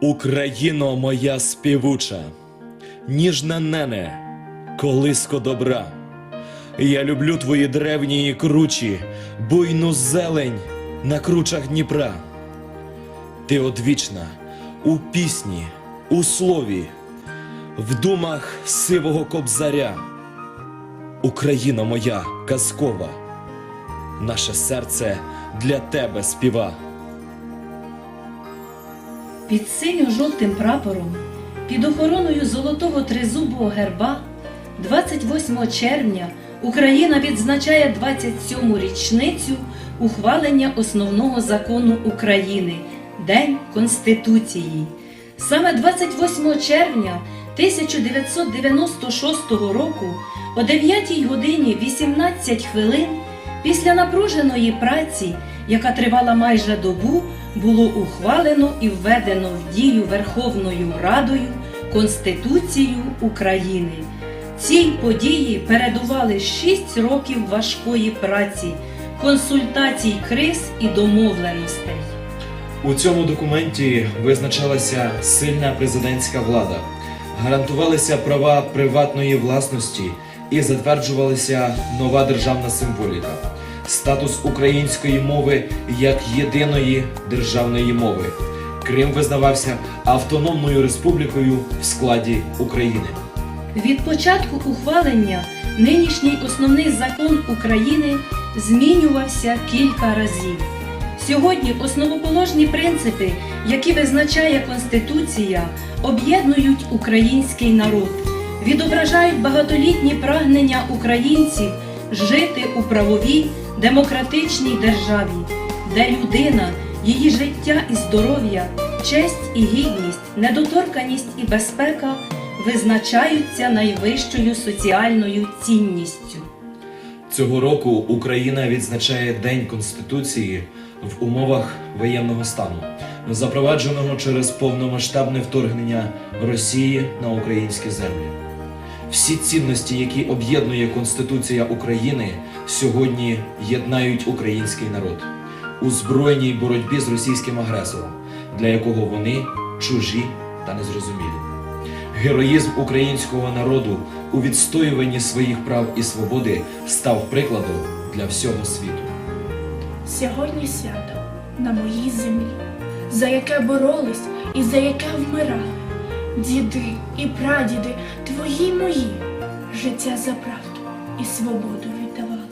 Україно моя співуча, ніжна нене, колиско добра. Я люблю твої древні і кручі, буйну зелень на кручах Дніпра. Ти одвічна у пісні, у слові, в думах сивого кобзаря. Україна моя казкова, наше серце для тебе співа. Під синьо-жовтим прапором, під охороною золотого тризубого герба, 28 червня Україна відзначає 27-му річницю ухвалення основного закону України День Конституції. Саме 28 червня 1996 року о 9 годині 18 хвилин після напруженої праці, яка тривала майже добу, було ухвалено і введено в дію Верховною Радою Конституцію України. Цій події передували 6 років важкої праці, консультацій криз і домовленостей. У цьому документі визначалася сильна президентська влада, гарантувалися права приватної власності і затверджувалася нова державна символіка, статус української мови як єдиної державної мови. Крим визнавався автономною республікою в складі України. Від початку ухвалення нинішній основний закон України змінювався кілька разів. Сьогодні основоположні принципи, які визначає Конституція, об'єднують український народ, відображають багатолітні прагнення українців жити у правовій демократичній державі, де людина, її життя і здоров'я, честь і гідність, недоторканість і безпека визначаються найвищою соціальною цінністю. Цього року Україна відзначає День Конституції в умовах воєнного стану, запровадженого через повномасштабне вторгнення Росії на українські землі. Всі цінності, які об'єднує Конституція України, сьогодні єднають український народ у збройній боротьбі з російським агресором, для якого вони чужі та незрозумілі. Героїзм українського народу у відстоюванні своїх прав і свободи став прикладом для всього світу. Сьогодні свято на моїй землі, за яке боролись і за яке вмирали. Діди і прадіди твої мої життя за правду і свободу віддавали.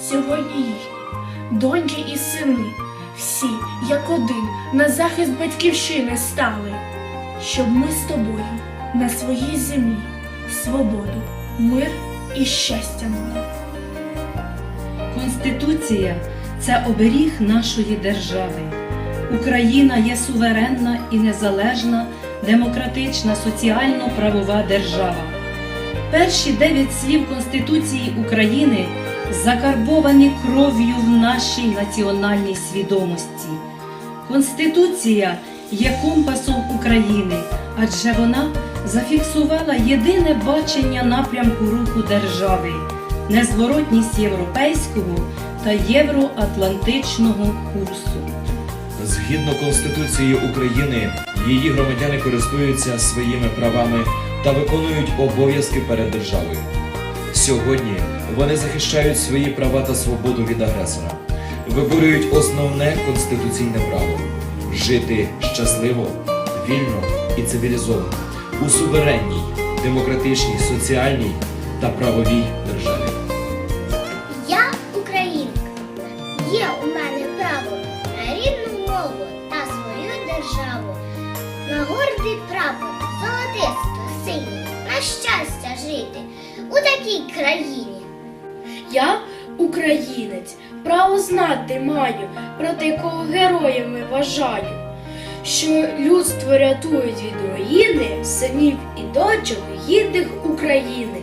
Сьогодні їхні доньки і сини, всі, як один, на захист батьківщини стали, щоб ми з тобою на своїй землі свободу, мир і щастя мали. Конституція це оберіг нашої держави. Україна є суверенна і незалежна, демократична, соціально-правова держава. Перші дев'ять слів Конституції України закарбовані кров'ю в нашій національній свідомості. Конституція є компасом України, адже вона зафіксувала єдине бачення напрямку руху держави, незворотність європейського та євроатлантичного курсу. Згідно Конституції України, її громадяни користуються своїми правами та виконують обов'язки перед державою. Сьогодні вони захищають свої права та свободу від агресора, виборюють основне конституційне право жити щасливо, вільно і цивілізовано у суверенній, демократичній, соціальній та правовій Гордий прапор, золотисто синій, на щастя жити у такій країні. Я українець, право знати маю, проти кого героями вважаю, що людство рятують від руїни синів і дочок гідних України.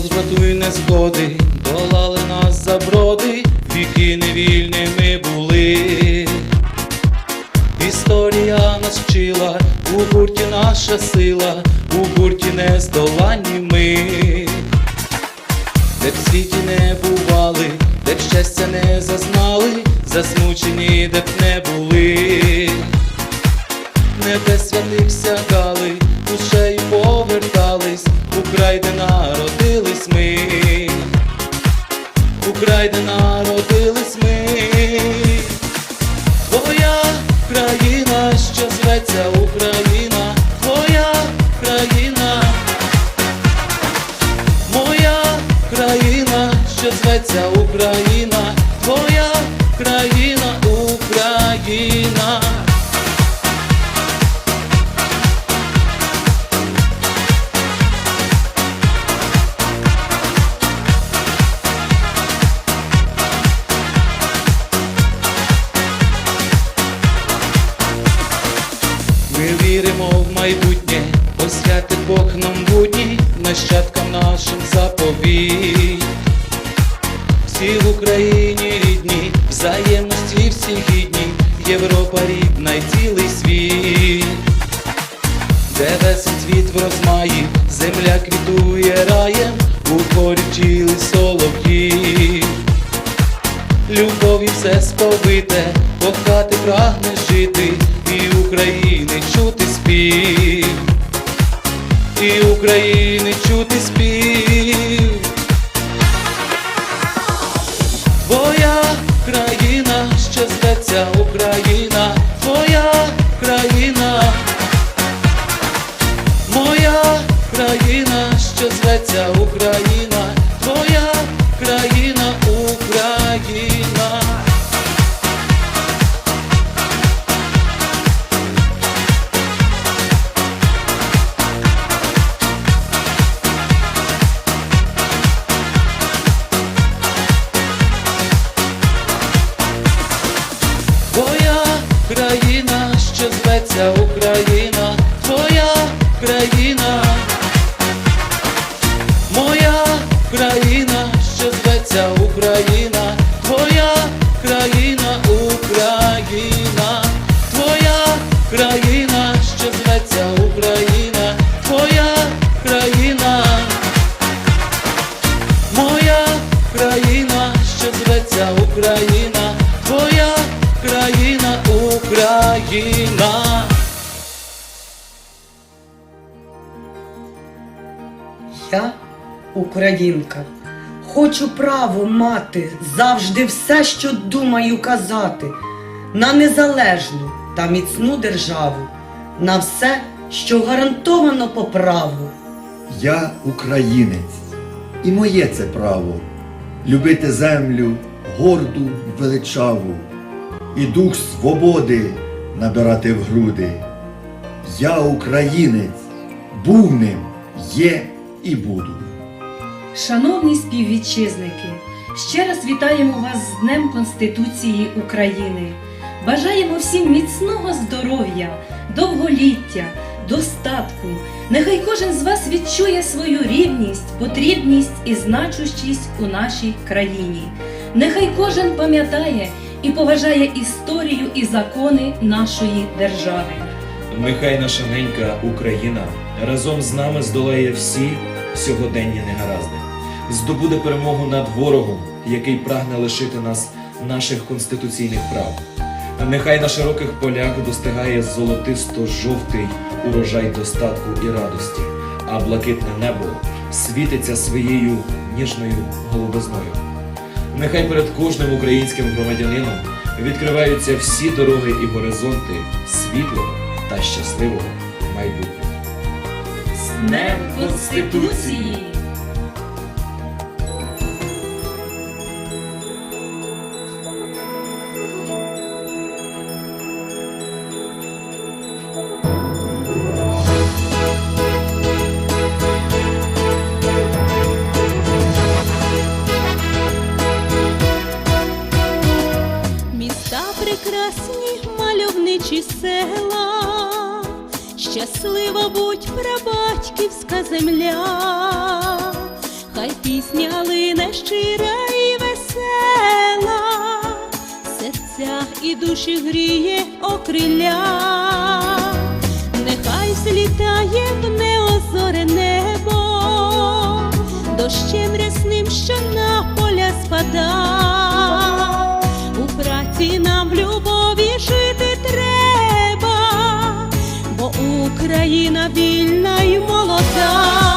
Час розбрату й незгоди, долали нас заброди, віки невільними були. І навчила, у гурті наша сила, у гурті не здоланні ми, де б в світі не бували, де б щастя не зазнали, засмучені, де б не були, небе святих сягали, душею повертались, у край, де народились ми, Украй, край, де народились ми. Твоя країна, що зветься Україна, твоя країна, моя країна, що зветься Україна, Ми віримо в майбутнє, освятить Бог нам будні, нащадкам нашим заповідь. Всі в Україні рідні, взаємності всі гідні, Європа рідна й цілий світ, де весен цвіт в розмаї, земля квітує раєм, у хорі вчили солов'ї. Любові все сповите, кохати прагне країна, що зветься Україна, твоя країна, Україна. Твоя країна, зветься Україна, твоя країна, Україна. Я українка. Хочу право мати завжди все, що думаю казати, на незалежну та міцну державу, на все, що гарантовано по праву. Я українець, і моє це право любити землю горду величаву, і дух свободи набирати в груди. Я українець, був ним, є і буду. Шановні співвітчизники, ще раз вітаємо вас з Днем Конституції України. Бажаємо всім міцного здоров'я, довголіття, достатку. Нехай кожен з вас відчує свою рівність, потрібність і значущість у нашій країні. Нехай кожен пам'ятає і поважає історію і закони нашої держави. Нехай наша ненька Україна разом з нами здолає всі сьогоденні негаразди, здобуде перемогу над ворогом, який прагне лишити нас наших конституційних прав. Нехай на широких полях достигає золотисто-жовтий урожай достатку і радості, а блакитне небо світиться своєю ніжною голубизною. Нехай перед кожним українським громадянином відкриваються всі дороги і горизонти світлого та щасливого майбутнього. З Конституції! Села, щаслива будь прабатьківська земля, хай пісня лине щира і весела, серця і душі гріє окриля. Україна вільна й молода.